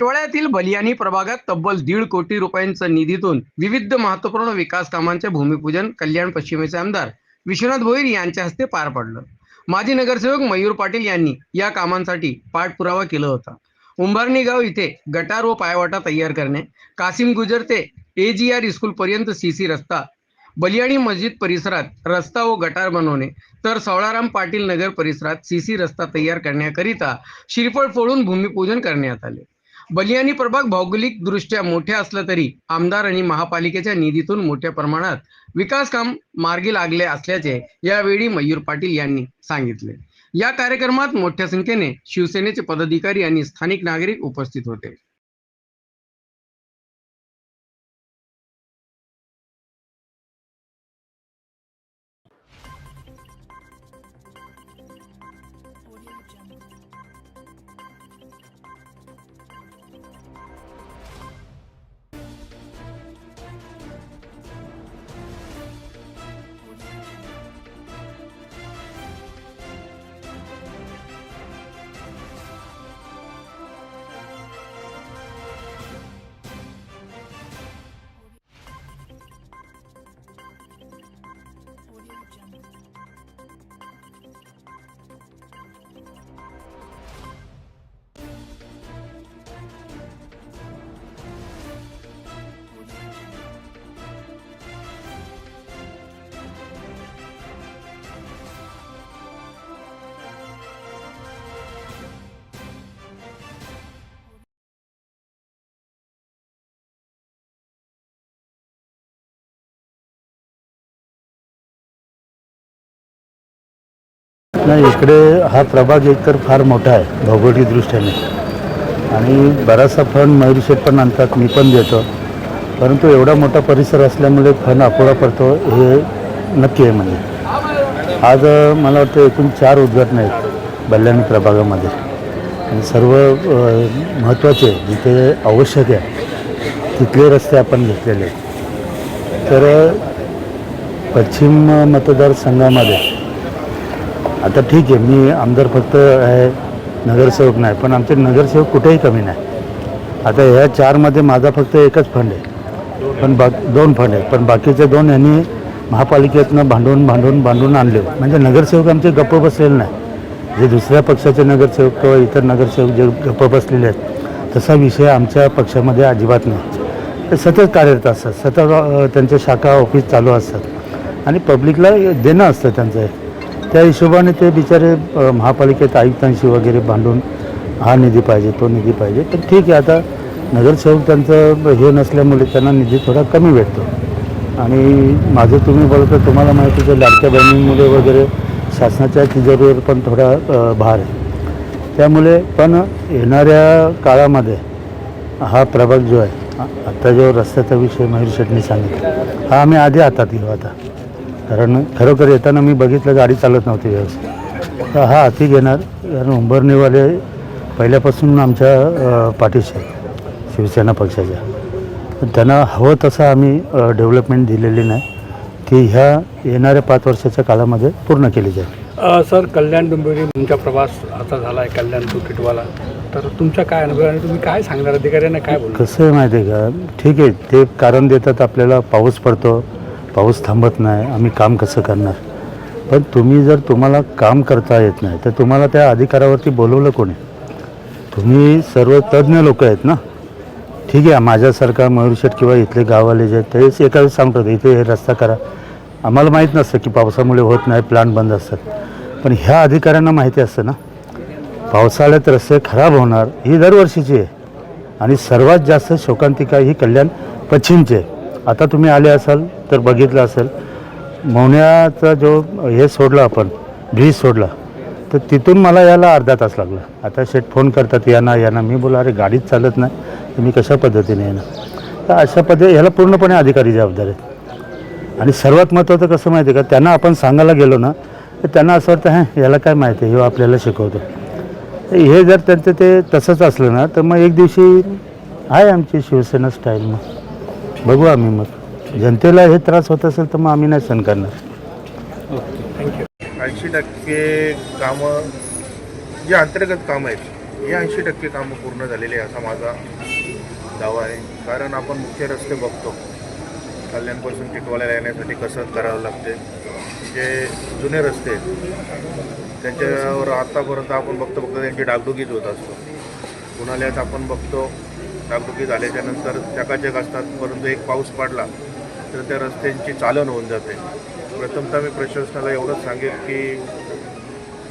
टिटवाळ्यातील बलियानी प्रभागात तब्बल दीड कोटी रुपयांच्या निधीतून विविध महत्त्वपूर्ण विकास कामांचे भूमिपूजन कल्याण पश्चिमेचे आमदार विश्वनाथ भोईर यांच्या हस्ते पार पडलं. माजी नगरसेवक मयूर पाटील यांनी या कामांसाठी पाठपुरावा केला होता. उंबारणी गाव इथे गटार व पायवाटा तयार करणे कासिम गुजर ते एजीआर स्कूल पर्यंत सीसी रस्ता बलियाणी मस्जिद परिसरात रस्ता व गटार बनवणे तर सवळाराम पाटील नगर परिसरात सीसी रस्ता तयार करण्याकरिता श्रीफळ फोडून भूमिपूजन करण्यात आले. बलियानी प्रभाग भौगोलिक दृष्ट्या मोठे असलं तरी आमदार आणि महापालिकेच्या निधीतून मोठ्या प्रमाणात विकास काम मार्गी लागले असल्याचे यावेळी मयूर पाटील यांनी सांगितले. या कार्यक्रमात मोठ्या संख्येने शिवसेनेचे पदाधिकारी आणि स्थानिक नागरिक उपस्थित होते. नाही इकडे हा प्रभाग एकतर फार मोठा आहे भौगोलिक दृष्ट्याने आणि बराचसा फण मयूर पण आणतात मी पण देतो. परंतु एवढा मोठा परिसर असल्यामुळे फण अपुरा पडतो हे नक्की आहे म्हणजे. आज मला वाटतं एकूण चार उद्घाटन आहेत बल्याणी प्रभागामध्ये. आणि सर्व महत्त्वाचे जिथे आवश्यक आहे तिथले रस्ते आपण घेतलेले तर पश्चिम मतदारसंघामध्ये आता ठीक आहे मी आमदार फक्त आहे नगरसेवक नाही पण आमचे नगरसेवक कुठेही कमी नाही. आता ह्या चारमध्ये माझा फक्त एकच फंड आहे. पण बा दोन फंड आहेत पण बाकीचे दोन यांनी महापालिकेतनं भांडून भांडून भांडून आणले. म्हणजे नगरसेवक आमचे गप्प बसलेले नाही. जे दुसऱ्या पक्षाचे नगरसेवक किंवा इतर नगरसेवक जे गप्प बसलेले आहेत तसा विषय आमच्या पक्षामध्ये अजिबात नाही. ते सतत कार्यरत असतात सतत त्यांच्या शाखा ऑफिस चालू असतात. आणि पब्लिकला देणं असतं त्यांचं. त्या हिशोबाने ते बिचारे महापालिकेत आयुक्तांशी वगैरे भांडून हा निधी पाहिजे तो निधी पाहिजे. तर ठीक आहे आता नगरसेवक त्यांचं हे नसल्यामुळे त्यांना निधी थोडा कमी भेटतो. आणि माझं तुम्ही बोलतो तुम्हाला माहिती आहे लाडक्या बहिणींमुळे वगैरे शासनाच्या तिजोरीवर पण थोडा भार आहे. त्यामुळे पण येणाऱ्या काळामध्ये हा प्रभाग जो आहे आ- आता जो रस्त्याचा विषय मयूर शेटणी सांगितला हा आम्ही आधी हातात घेऊ आता. कारण खरोखर येताना मी बघितलं गाडी चालत नव्हती व्यवस्थित. तर हा हाती घेणार. कारण उंबरणीवाले पहिल्यापासून आमच्या पाठीशी आहेत शिवसेना पक्षाच्या. त्यांना हवं तसं आम्ही डेव्हलपमेंट दिलेली नाही. ती ह्या येणाऱ्या पाच वर्षाच्या काळामध्ये पूर्ण केली जाईल. सर कल्याण डोंबिवली तुमचा प्रवास आता झाला आहे कल्याण टू टिटवाला तर तुमचा काय अनुभव आणि तुम्ही काय सांगणार? अधिकाऱ्यांना काय कसं आहे माहिती आहे का? ठीक आहे ते कारण देतात आपल्याला पाऊस पडतो. पाऊस थांबत नाही आम्ही काम कसं करणार? पण तुम्ही जर तुम्हाला काम करता येत नाही तर तुम्हाला त्या अधिकारावरती बोलवलं कोणी? तुम्ही सर्व तज्ज्ञ लोक आहेत ना? ठीक आहे माझ्यासारखा मयूरशेठ किंवा इथले गाववाले जे आहेत तेच एका वेळेस सांगतात इथे हे रस्ता करा. आम्हाला माहीत नसतं की पावसामुळे होत नाही प्लांट बंद असतात. पण ह्या अधिकाऱ्यांना माहिती असतं ना? पावसाळ्यात रस्ते खराब होणार ही दरवर्षीची आहे. आणि सर्वात जास्त शोकांतिका ही कल्याण पश्चिमची आहे. आता तुम्ही आले असाल तर बघितलं असेल. मौन्याचा जो हे सोडला आपण ब्रिज सोडला तर तिथून मला यायला अर्धा तास लागला. आता शेट फोन करतात यांना यांना. मी बोला अरे गाडीच चालत नाही तुम्ही कशा पद्धतीने येणार? तर अशा पद्धती ह्याला पूर्णपणे अधिकारी जबाबदार आहेत. आणि सर्वात महत्त्वाचं कसं माहिती आहे का त्यांना आपण सांगायला गेलो ना तर त्यांना असं वाटतं हां याला काय माहिती आहे? हे आपल्याला शिकवतो. हे जर त्यांचं ते तसंच असलं ना तर मग एक दिवशी आहे आमची शिवसेना स्टाईल मग. बघू आम्ही मग. जनतेला हे त्रास होत असेल तर मग आम्ही नाही सहन करणार. ऐंशी टक्के कामं जी अंतर्गत कामं आहेत हे ऐंशी टक्के कामं पूर्ण झालेली आहे असा माझा दावा आहे. कारण आपण मुख्य रस्ते बघतो. कल्याणपासून टिटवाल्याला येण्यासाठी कसरत करावं लागते. जे जुने रस्ते आहेत त्यांच्यावर आत्तापर्यंत आपण बघतो फक्त त्यांची डागडुगीच होत असतो. उन्हाळ्यात आपण बघतो डागडुगी झाल्याच्यानंतर चकाचक असतात परंतु एक पाऊस पडला तर त्या रस्त्यांची चालन होऊन जाते. प्रथमतः मी प्रशासनाला एवढंच सांगेन की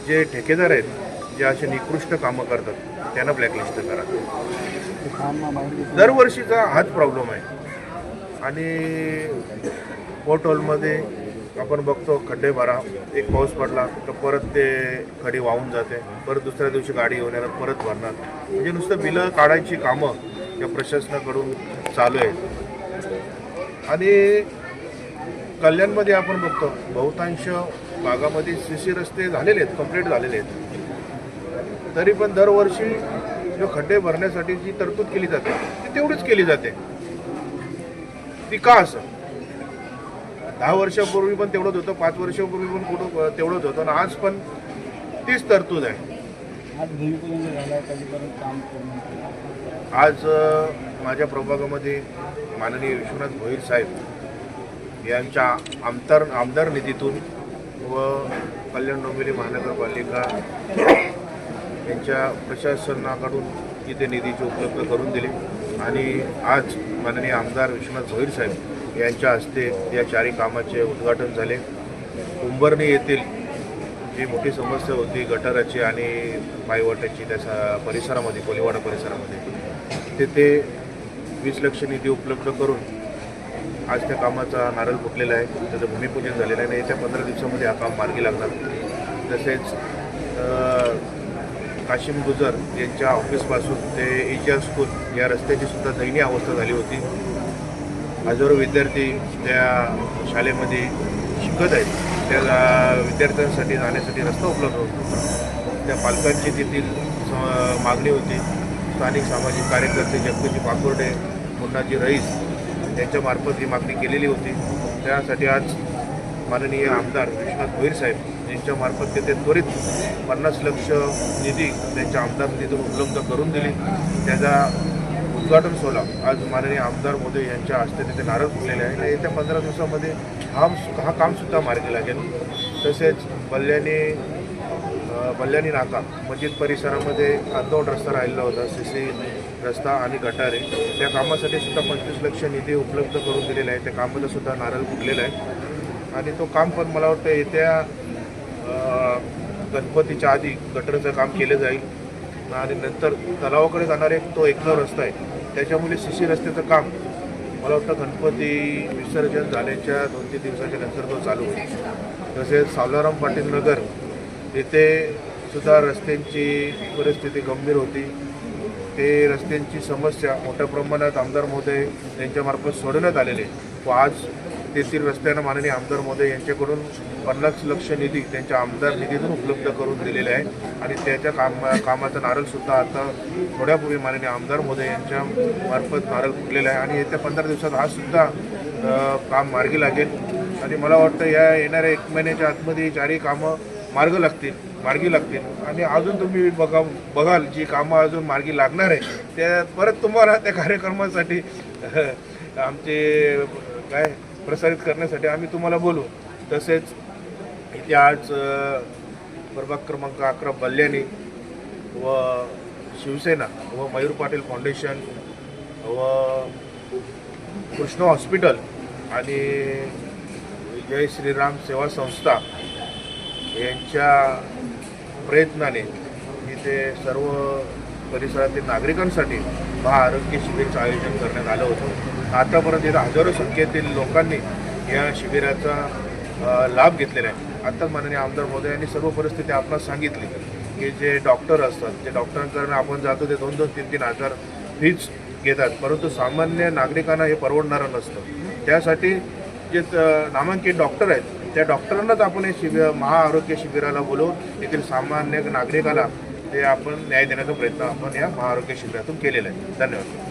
जे ठेकेदार आहेत जे असे निकृष्ट कामं करतात त्यांना ब्लॅकलिस्ट करा. दरवर्षीचा हाच प्रॉब्लेम आहे. आणि पोर्ट हॉलमध्ये आपण बघतो खड्डे भरा एक पाऊस पडला तर परत ते खडी वाहून जाते. परत दुसऱ्या दिवशी गाडी येऊन परत भरणार. म्हणजे नुसतं बिलं काढायची कामं या प्रशासनाकडून चालू आहेत आणि कल्याणमध्ये आपण बघतो बहुतांश भागामध्ये सी सी रस्ते झालेले आहेत कंप्लीट झालेले आहेत. तरी पण दरवर्षी जो खड्डे भरण्यासाठी जी तरतूद केली जाते ती तेवढीच केली जाते. ती का असं? दहा वर्षापूर्वी पण तेवढंच होतं पाच वर्षापूर्वी पण कुठं तेवढंच होतं. आणि आज पण तीच तरतूद आहे. आज माझ्या प्रभागामध्ये माननीय विश्वनाथ भोईर साहेब यांच्या आमदार आमदार निधीतून व कल्याण डोंबिवली महानगरपालिका यांच्या प्रशासनाकडून इथे निधीची उपलब्ध करून दिली. आणि आज माननीय आमदार विश्वनाथ भोईर साहेब यांच्या हस्ते या चारी कामाचे उद्घाटन झाले. उंबरणी येथील जी मोठी समस्या होती गटाराची आणि पायवटाची त्याच्या परिसरामध्ये कोलीवाडा परिसरामध्ये तेथे वीस लक्ष निधी उपलब्ध करून आज त्या कामाचा नारळ फुटलेला आहे. त्याचं भूमिपूजन झालेलं आहे आणि येत्या पंधरा दिवसामध्ये हा काम मार्गी लागणार. तसेच काशिम गुजर यांच्या ऑफिसपासून ते इजा स्कूल या रस्त्याची सुद्धा दयनीय अवस्था झाली होती. हजारो विद्यार्थी त्या शाळेमध्ये शिकत आहेत. त्या विद्यार्थ्यांसाठी जाण्यासाठी रस्ता उपलब्ध होतो. त्या पालकांची तेथील स- मागणी होती. स्थानिक सामाजिक कार्यकर्ते जगपती पाकोर्डे मुन्नाजी रईस यांच्यामार्फत ही मागणी केलेली होती. त्यासाठी आज माननीय आमदार विश्वनाथ भोईर साहेब यांच्यामार्फत तेथे त्वरित पन्नास लक्ष निधी त्यांच्या आमदार निधीतून उपलब्ध करून दिली. त्याचा उद्घाटन सोहळा आज माननीय आमदार मोदी यांच्या हस्ते तिथे नारळ फुटलेले आहे. आणि येत्या पंधरा दिवसामध्ये हा हा कामसुद्धा मार्गी लागेल. तसेच बल्ल्याने अ, बल्ल्यानी नाका मस्जिद परिसरामध्ये अर्धवट रस्ता राहिलेला होता सी सी रस्ता आणि गटारे. त्या कामासाठी सुद्धा पंचवीस लक्ष निधी उपलब्ध करून दिलेला आहे त्या कामाचा सुद्धा नारळ फुटलेला आहे. आणि तो काम पण मला वाटतं येत्या गणपतीच्या आधी गटरचं काम केलं जाईल. आणि नंतर तलावाकडे जाणारे एक तो एकदा रस्ता आहे. त्याच्यामुळे सी सी रस्त्याचं काम मला वाटतं गणपती विसर्जन झाल्याच्या दोन तीन दिवसाच्या नंतर तो चालू होईल. तसेच सावलाराम पाटील नगर येथे सुद्धा रस्त्यांची परिस्थिती गंभीर होती. ते रस्त्यांची समस्या मोठ्या प्रमाणात आमदार महोदय यांच्यामार्फत सोडवण्यात आलेले व आज तेथील रस्त्यांना माननीय आमदार महोदय यांच्याकडून पन्नास लक्ष निधी त्यांच्या आमदार निधीतून उपलब्ध करून दिलेले आहे. आणि त्याच्या काम कामाचा नारळसुद्धा आता थोड्यापूर्वी माननीय आमदार महोदय यांच्या मार्फत नारळ फुटलेला आहे. आणि येत्या पंधरा दिवसात हा सुद्धा काम मार्गी लागेल. आणि मला वाटतं या येणाऱ्या एक महिन्याच्या आतमध्ये ही चारही कामं मार्ग लागतील मार्गी लागतील. आणि अजून तुम्ही बघा बघाल जी कामं अजून मार्गी लागणार आहे त्या परत तुम्हाला त्या कार्यक्रमासाठी आमचे काय प्रसारित करण्यासाठी आम्ही तुम्हाला बोलू. तसेच इथे आज प्रभाग क्रमांक अकरा बल्ल्यानी व शिवसेना व मयूर पाटील फाउंडेशन व कृष्ण हॉस्पिटल आणि जय श्रीराम सेवा संस्था यांच्या प्रयत्नाने इथे सर्व परिसरातील नागरिकांसाठी महाआरोग्य शिबिरचं आयोजन करण्यात आलं होतं. आतापर्यंत येत्या हजारो संख्येतील लोकांनी या शिबिराचा लाभ घेतलेला आहे. आत्ताच माननीय आमदार महोदय यांनी सर्व परिस्थिती आपणास सांगितली. की जे डॉक्टर असतात जे डॉक्टरांकडून आपण जातो ते दोन दोन तीन तीन हजार फीज घेतात. परंतु सामान्य नागरिकांना हे परवडणारं नसतं. त्यासाठी जे नामांकित डॉक्टर आहेत त्या डॉक्टरांनाच आपण हे शिबिर महाआरोग्य शिबिराला बोलवून येथील सामान्य नागरिकाला ते आपण न्याय देण्याचा प्रयत्न आपण या महाआरोग्य शिबिरातून केलेला आहे. धन्यवाद.